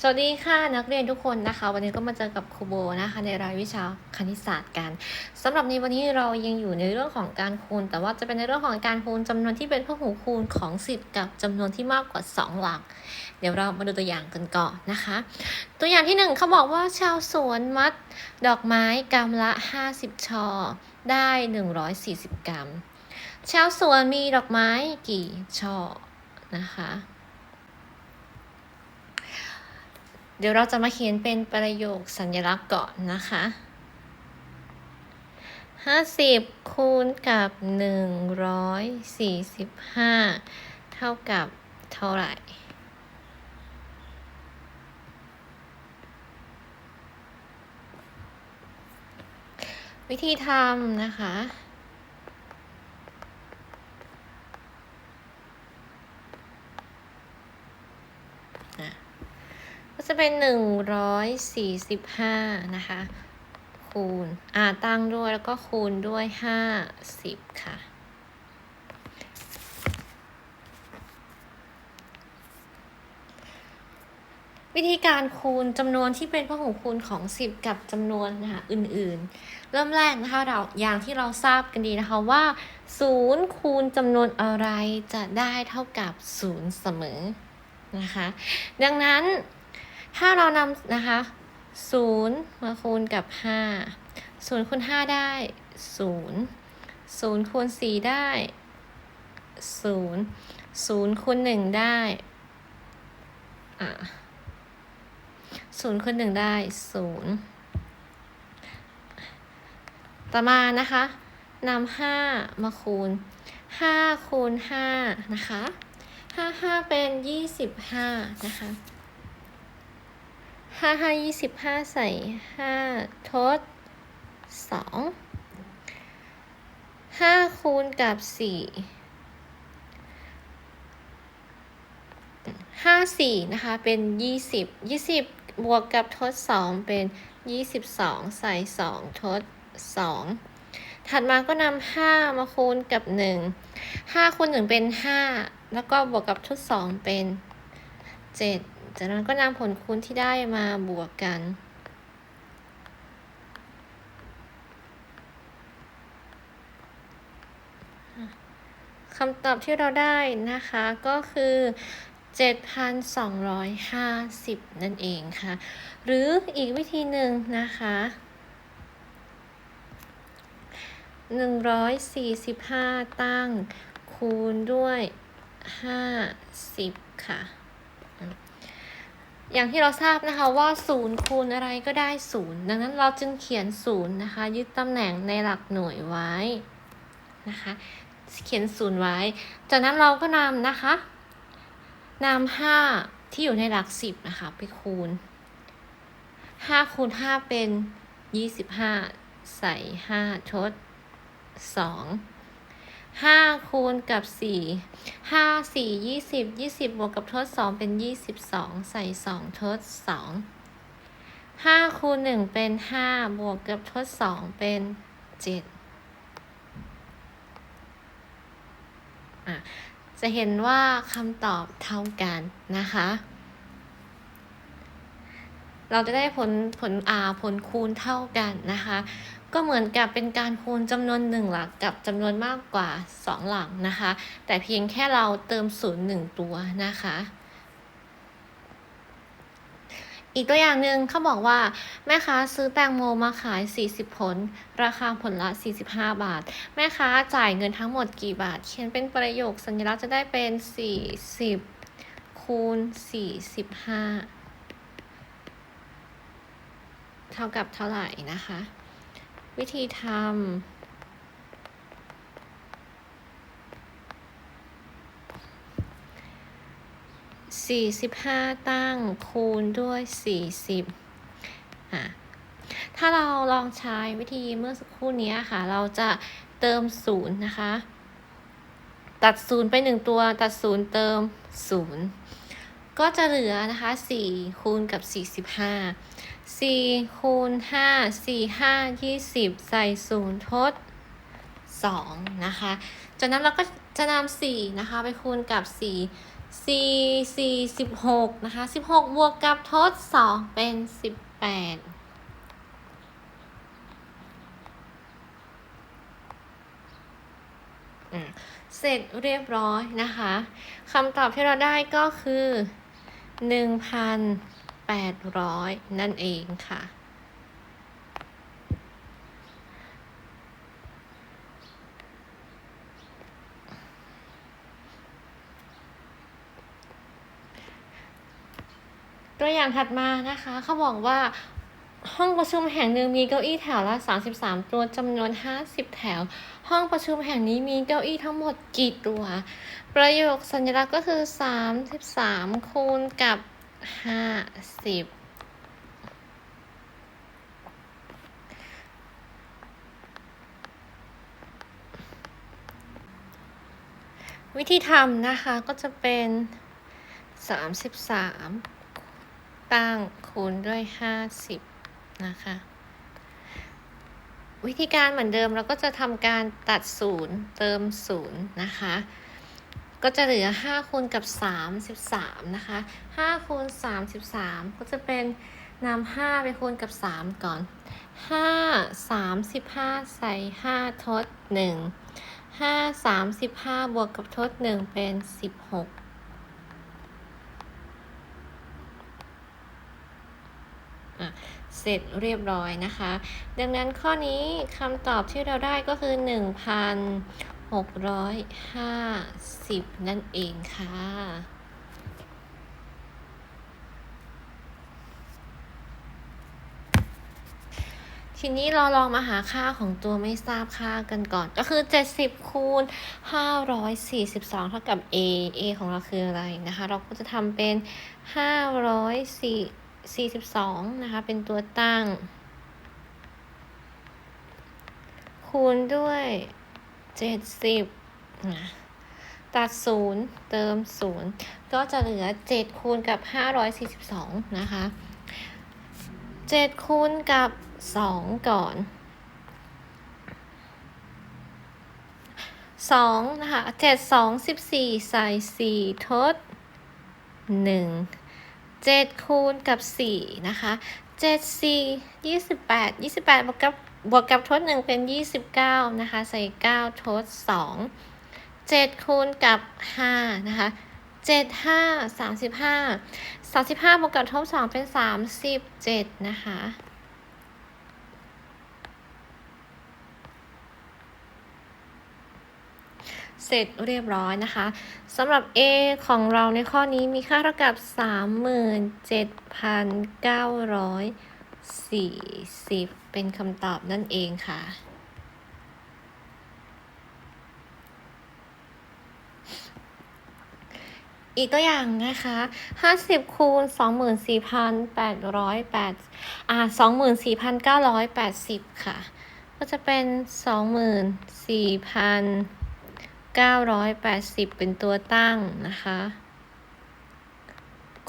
สวัสดีค่ะนักเรียนทุกคนนะคะ วันนี้ก็มาเจอกับครูโบนะคะในรายวิชาคณิตศาสตร์กันสำหรับในวันนี้เรายังอยู่ในเรื่องของการคูณ แต่ว่าจะเป็นในเรื่องของการคูณจำนวนที่เป็นพหูคูณของ 10 กับจำนวนที่มากกว่า 2 หลัก เดี๋ยวเรามาดูตัวอย่างกันก่อนนะคะ ตัวอย่างที่หนึ่งเขาบอกว่าชาวสวนมัด ดอกไม้กำละ 50ช่อได้ 140 กรัม ชาวสวนมีดอกไม้กี่ช่อนะคะ เดี๋ยวเราจะมาเขียนเป็นประโยคสัญลักษณ์ก่อนนะคะห้าสิบคูณกับหนึ่งร้อยสี่สิบห้าเท่ากับเท่าไหร่วิธีทำนะคะ ก็จะ เป็นหนึ่งร้อยสี่สิบห้านะคะ คูณ อ่า ตั้งด้วยแล้วก็คูณด้วยห้าสิบค่ะ วิธีการคูณจำนวนที่เป็นพหูคูณของ 10 กับจำนวนนะคะอื่นๆ เริ่มแรกนะคะเราอย่างที่เราทราบกันดีนะคะว่า 0 คูณจำนวนอะไรจะได้เท่ากับ 0 เสมอนะคะ ดังนั้น ถ้าเรานำนะคะศูนย์มาคูณกับห้าศูนย์คูณห้าได้ศูนย์ศูนย์คูณสี่ได้ศูนย์ศูนย์คูณหนึ่งได้อ่าศูนย์คูณหนึ่งได้ศูนย์ต่อมานะคะนำห้ามาคูณห้าคูณห้านะคะห้าห้าเป็นยี่สิบห้านะคะ ห้าห้ายี่สิบห้าใส่ห้าทดสองห้าคูณกับสี่ห้าสี่นะคะ เป็นยี่สิบยี่สิบบวกกับทดสองเป็นยี่สิบสองใส่สองทดสองถัดมาก็นำห้ามาคูณกับหนึ่งห้าคูณหนึ่งเป็นห้าแล้วก็บวกกับทดสองเป็นเจ็ด จากนั้นก็นำผลคูณที่ได้มาบวกกัน คำตอบที่เราได้นะคะก็คือ 7,250 นั่นเองค่ะ หรืออีกวิธีหนึ่งนะคะ145ตั้งคูณด้วย50ค่ะ อย่างที่เราทราบนะคะว่า0คูณอะไรก็ได้0ดังนั้นเราจึงเขียน0นะคะ ยึดตำแหน่งในหลักหน่วยไว้นะคะ เขียน0ไว้ จากนั้นเราก็นำนะคะนำ5ที่อยู่ในหลัก10นะคะไปคูณ5คูณ5เป็น25ใส่5ทด 2 5คูณกับ4 5 4 20 20บวกกับทด2เป็น22ใส่2ทด2 5คูณ1เป็น5บวกกับทด2เป็น7อะจะเห็นว่าคำตอบเท่ากันนะคะ เราจะได้ผลผลอาผลคูณเท่ากันนะคะ ก็เหมือนกับเป็นการคูณจำนวนหนึ่งหลักกับจำนวนมากกว่า 2 หลักนะคะ แต่เพียงแค่เราเติมศูนย์หนึ่งตัวนะคะ อีกตัวอย่างหนึ่งเขาบอกว่า แม่ค้าซื้อแตงโมมาขาย 40 ผล ราคาผลละ 45 บาท แม่ค้าจ่ายเงินทั้งหมดกี่บาท เขียนเป็นประโยคสัญลักษณ์จะได้เป็น 40 คูณ 45 เท่ากับเท่าไหร่นะคะ วิธีทำ45ตั้งคูณด้วย40อะถ้าเราลองใช้วิธีเมื่อสักครู่นี้ค่ะ เราจะเติมศูนย์นะคะ ตัดศูนย์ไปหนึ่งตัว ตัดศูนย์เติมศูนย์ก็จะเหลือนะคะ4คูณกับ45 4คูณ5 4 5 20ใส่ศูนย์ทด2นะคะ จากนั้นเราก็จะนำ4นะคะไปคูณกับ4สี่สี่สิบหกนะคะสิบหกบวกกับทดสองเป็นสิบแปดเสร็จเรียบร้อยนะคะคำตอบที่เราได้ก็คือหนึ่งพัน แปดร้อยนั่นเองค่ะ ตัวอย่างถัดมานะคะ เขาบอกว่าห้องประชุมแห่งหนึ่งมีเก้าอี้แถวละ 33 ตัวจำนวน 50 แถว ห้องประชุมแห่งนี้มีเก้าอี้ทั้งหมดกี่ตัว ประโยคสัญลักษณ์ก็คือ 33 คูณกับ 50วิธีทำนะคะก็จะเป็น33ตั้งคูณด้วย50นะคะ วิธีการเหมือนเดิมเราก็จะทำการตัดศูนย์เติมศูนย์นะคะ ก็จะเหลือ5คูณกับ33นะคะ5คูณ33 ก็จะเป็นนำ5ไปคูณกับ 3 ก่อน 5 35 ใส่ 5 ทด 1 5 35 บวกกับทด 1 เป็น 16อะเสร็จเรียบร้อยนะคะ ดังนั้นข้อนี้คำตอบที่เราได้ก็คือ 650 นั่นเองค่ะ ทีนี้เราลองมาหาค่าของตัวไม่ทราบค่ากันก่อน ก็คือ 70 คูณ 542 เท่ากับ a a ของเราคืออะไรนะคะ เราก็จะทำเป็น 542 นะคะ เป็นตัวตั้ง คูณด้วย 70นะตัด0เติม0ก็จะเหลือ7คูณกับ542นะคะ7คูณกับ2ก่อน2นะคะ7 2 14ใส่4ทด1เจ็ดคูณกับสี่นะคะเจ็ดสี่ยี่สิบแปดยี่สิบแปดบวกกับ บวกกับทดหนึ่งเป็นยี่สิบเก้านะคะ ใส่เก้าทดสองเจ็ดคูณกับห้านะคะเจ็ดห้าสามสิบห้าสามสิบห้าบวกกับทดสองเป็นสามสิบเจ็ดนะคะ เสร็จเรียบร้อยนะคะสำหรับ A ของเราในข้อนี้มีค่าเท่ากับ 40 เป็นคำตอบนั่นเองค่ะ อีกตัวอย่างนะคะ 50 คูณ 24,808อ่า24,980 ค่ะ ก็จะเป็น 24,980 เป็นตัวตั้งนะคะ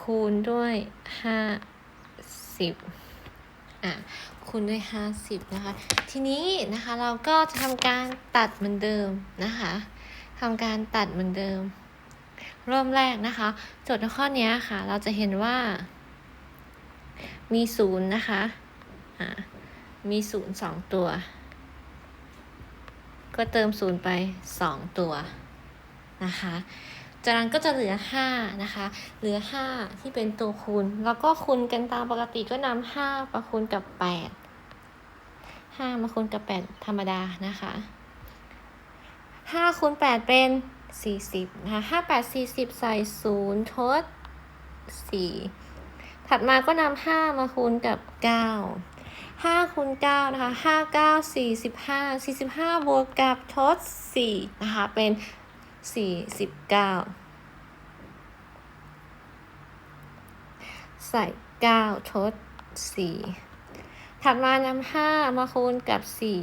คูณด้วย 50 อะคูณด้วย 50 นะคะ ทีนี้นะคะเราก็จะทำการตัดเหมือนเดิมนะคะทำการตัดเหมือนเดิม เริ่มแรกนะคะ โจทย์ในข้อนี้ค่ะ เราจะเห็นว่า มีศูนย์นะคะอ่ามีศูนย์สองตัว ก็เติมศูนย์ไปสองตัวนะคะ จากนั้นก็จะเหลือห้านะคะ เหลือห้าที่เป็นตัวคูณ แล้วก็คูณกันตามปกติก็นำห้ามาคูณกับแปดห้ามาคูณกับแปดธรรมดานะคะห้าคูณแปดเป็นสี่สิบนะคะห้าแปดสี่สิบใส่ศูนย์ทดสี่ถัดมาก็นำห้ามาคูณกับเก้าห้าคูณเก้านะคะห้าเก้าสี่สิบห้าสี่สิบห้าบวกกับทดสี่นะคะ เป็น สี่สิบเก้าใส่เก้าทดสี่ถัดมานำห้ามาคูณกับสี่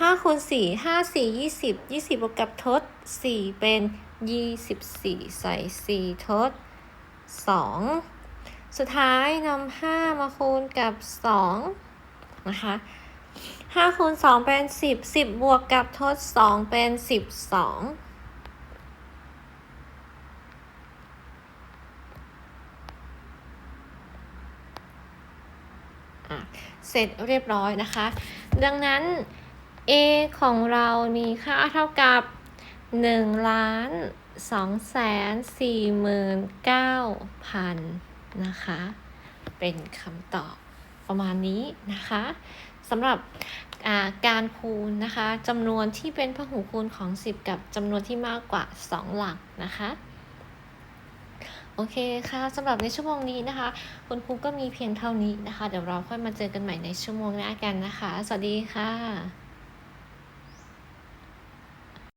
ห้าคูณสี่ห้าสี่ยี่สิบยี่สิบบวกกับทดสี่เป็นยี่สิบสี่ใส่สี่ทดสองสุดท้ายนำห้ามาคูณกับสองนะคะ ห้าคูณสองเป็นสิบสิบบวกกับทดสองเป็นสิบสองเสร็จเรียบร้อยนะคะ ดังนั้น A ของเรามีค่าเท่ากับ1ล้าน2 4 9 0 0 0 นะคะ เป็นคำตอบ ประมาณนี้นะคะสำหรับการคูณนะคะจำนวนที่เป็นพหูคูณของ 10 กับจำนวนที่มากกว่า 2 หลักนะคะโอเคค่ะสำหรับในชั่วโมงนี้นะคะ คุณครูก็มีเพียงเท่านี้นะคะ เดี๋ยวเราค่อยมาเจอกันใหม่ในชั่วโมงหน้ากันนะคะ สวัสดีค่ะ